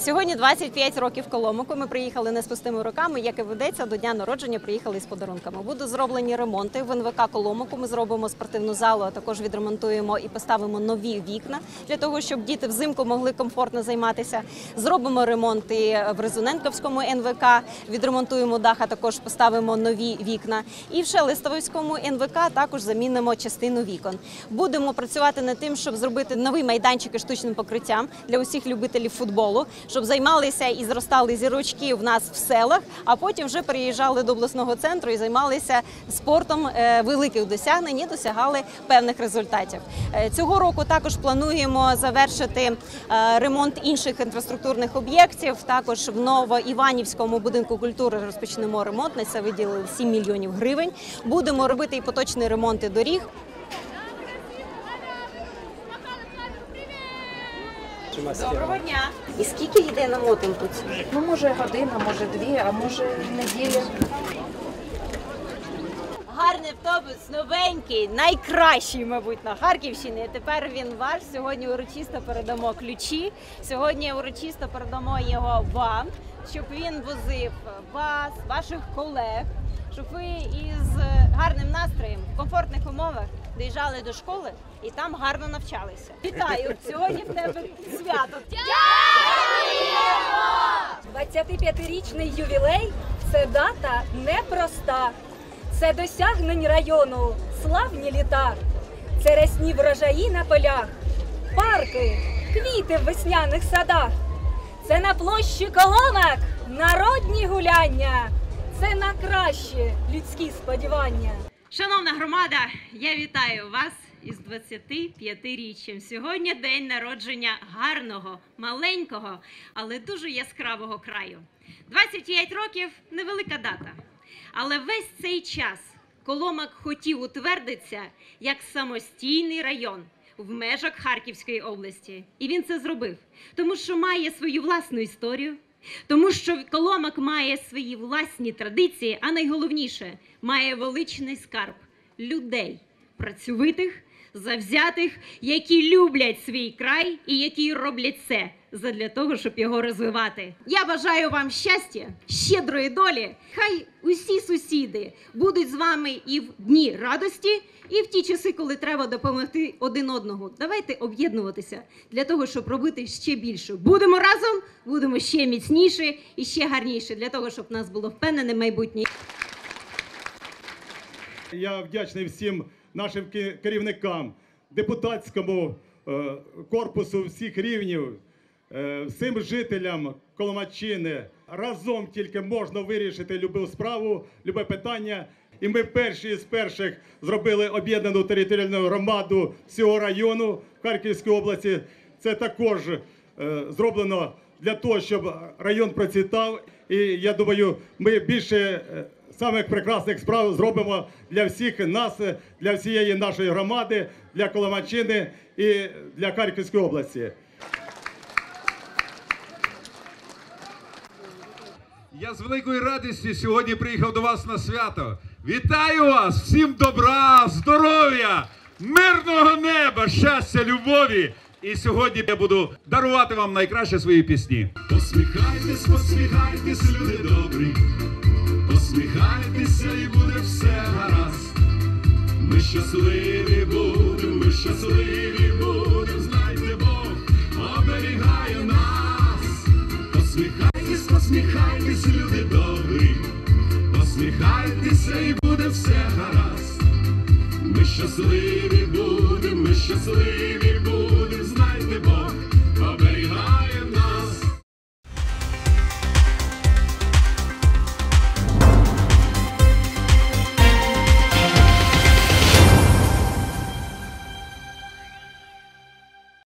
Сьогодні 25 років Коломику. Ми приїхали не з пустими руками, як і ведеться до дня народження. Приїхали з подарунками. Будуть зроблені ремонти в НВК Коломику. Ми зробимо спортивну залу, а також відремонтуємо і поставимо нові вікна для того, щоб діти взимку могли комфортно займатися. Зробимо ремонт і в Резуненковському НВК. Відремонтуємо дах, а також поставимо нові вікна. І в Шелестовському НВК також замінимо частину вікон. Будемо працювати над тим, щоб зробити новий майданчик із штучним покриттям для усіх любителів футболу, щоб займалися і зростали зірочки в нас в селах, а потім вже переїжджали до обласного центру і займалися спортом е, великих досягнень і досягали певних результатів. Е, Цього року також плануємо завершити е, ремонт інших інфраструктурних об'єктів. Також в Новоіванівському будинку культури розпочнемо ремонт. На це виділили 7 мільйонів гривень. Будемо робити і поточні ремонти доріг. Доброго дня! І скільки йде на мотим тут? Ну, може година, може дві, а може неділя. Гарний автобус, новенький, найкращий, мабуть, на Харківщині. Тепер він ваш. Сьогодні урочисто передамо ключі. Сьогодні урочисто передамо його вам, щоб він возив вас, ваших колег, щоб ви із гарним настроєм в комфортних умовах доїжджали до школи і там гарно навчалися. Вітаю! Сьогодні в тебе свято. 25-річний ювілей це дата непроста. Це досягнень району, славні літа. Це рясні врожаї на полях, парки, квіти в весняних садах. Це на площі колонок народні гуляння. Це на краще людські сподівання. Шановна громада, я вітаю вас із 25-річчям. Сьогодні день народження гарного, маленького, але дуже яскравого краю. 25 років невелика дата. Але весь цей час Коломак хотів утвердитися як самостійний район в межах Харківської області. І він це зробив, тому що має свою власну історію, тому що Коломак має свої власні традиції, а найголовніше має величний скарб людей, працьовитих, завзятих, які люблять свій край і які роблять це задля того, щоб його розвивати. Я бажаю вам щастя, щедрої долі. Хай усі сусіди будуть з вами і в дні радості, і в ті часи, коли треба допомогти один одному. Давайте об'єднуватися для того, щоб робити ще більше. Будемо разом, будемо ще міцніше і ще гарніше для того, щоб нас було впевнене майбутнє. Я вдячний всім нашим керівникам, депутатському е, корпусу всіх рівнів, е, всім жителям Коломачини. Разом тільки можна вирішити любу справу, любе питання. І ми перші з перших зробили об'єднану територіальну громаду всього району Харківської області. Це також е, зроблено для того, щоб район процвітав. І я думаю, ми більше самих прекрасних справ зробимо для всіх нас, для всієї нашої громади, для Коломачини і для Харківської області. Я з великою радістю сьогодні приїхав до вас на свято. Вітаю вас! Всім добра, здоров'я, мирного неба, щастя, любові! І сьогодні я буду дарувати вам найкраще свої пісні. Посміхайтесь, посміхайтесь, люди добрі. Посміхайтеся і буде все гаразд. Ми щасливі будемо, ми щасливі будемо, знайте Бог оберігає нас. Посміхайтесь, посміхайтесь, люди добрі, посміхайтеся і буде все гаразд. Ми щасливі будемо, ми щасливі будемо.